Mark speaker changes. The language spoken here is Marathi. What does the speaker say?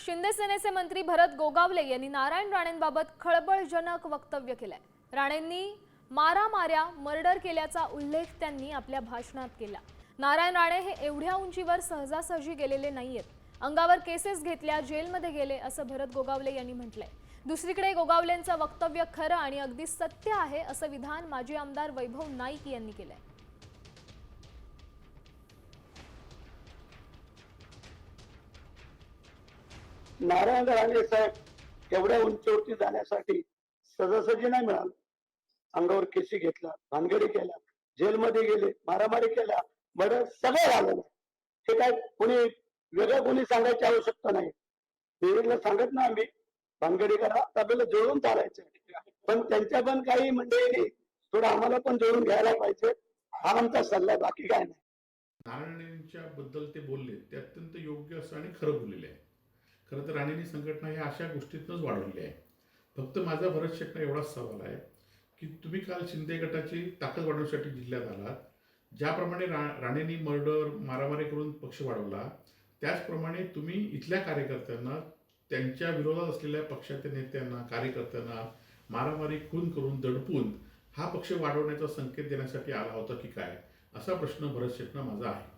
Speaker 1: शिंदे सेनेचे मंत्री भरत गोगावले यांनी नारायण राणेंबाबत खळबळजनक वक्तव्य केलंय. राणेंनी मारामाऱ्या मर्डर केल्याचा उल्लेख त्यांनी आपल्या भाषणात केला. नारायण राणे हे एवढ्या उंचीवर सहजासहजी गेलेले नाहीयेत. अंगावर केसेस घेतल्या जेलमध्ये गेले असं भरत गोगावले यांनी म्हटलंय. दुसरीकडे गोगावलेंचं वक्तव्य खरं आणि अगदी सत्य आहे असं विधान माजी आमदार वैभव नाईक यांनी केलंय.
Speaker 2: नारायण राणे साहेब एवढ्या उंचीवरती जाण्यासाठी सहजासहजी नाही मिळालं. अंगावर केसी घेतला भानगडी केल्या जेलमध्ये गेले मारामारी केल्या मर्डर सगळं झालं हे काय कोणी वेगळं कोणी सांगायची आवश्यकता नाही. विवेकला सांगत ना आम्ही भानगडी करा आपल्याला जुळवून चालायचं. पण त्यांच्या पण काही म्हणजे थोडं आम्हाला पण जुळून घ्यायला पाहिजे. हा आमचा सल्ला बाकी काय नाही.
Speaker 3: नारायणच्या बद्दल ते बोलले ते अत्यंत योग्य असं आणि खरं बोललेले आहे. खरं तर राणीनी संघटना ह्या अशा गोष्टीतनंच वाढवली आहे. फक्त माझा भरत शेटना एवढाच सवाल आहे की तुम्ही काल शिंदे गटाची ताकद वाढवण्यासाठी जिल्ह्यात आलात ज्याप्रमाणे रा राणेंनी मर्डर मारामारी करून पक्ष वाढवला त्याचप्रमाणे तुम्ही इथल्या कार्यकर्त्यांना त्यांच्या विरोधात असलेल्या पक्षाच्या नेत्यांना कार्यकर्त्यांना मारामारी खून करून दडपून हा पक्ष वाढवण्याचा संकेत देण्यासाठी आला होता की काय? असा प्रश्न भरत शेटना माझा आहे.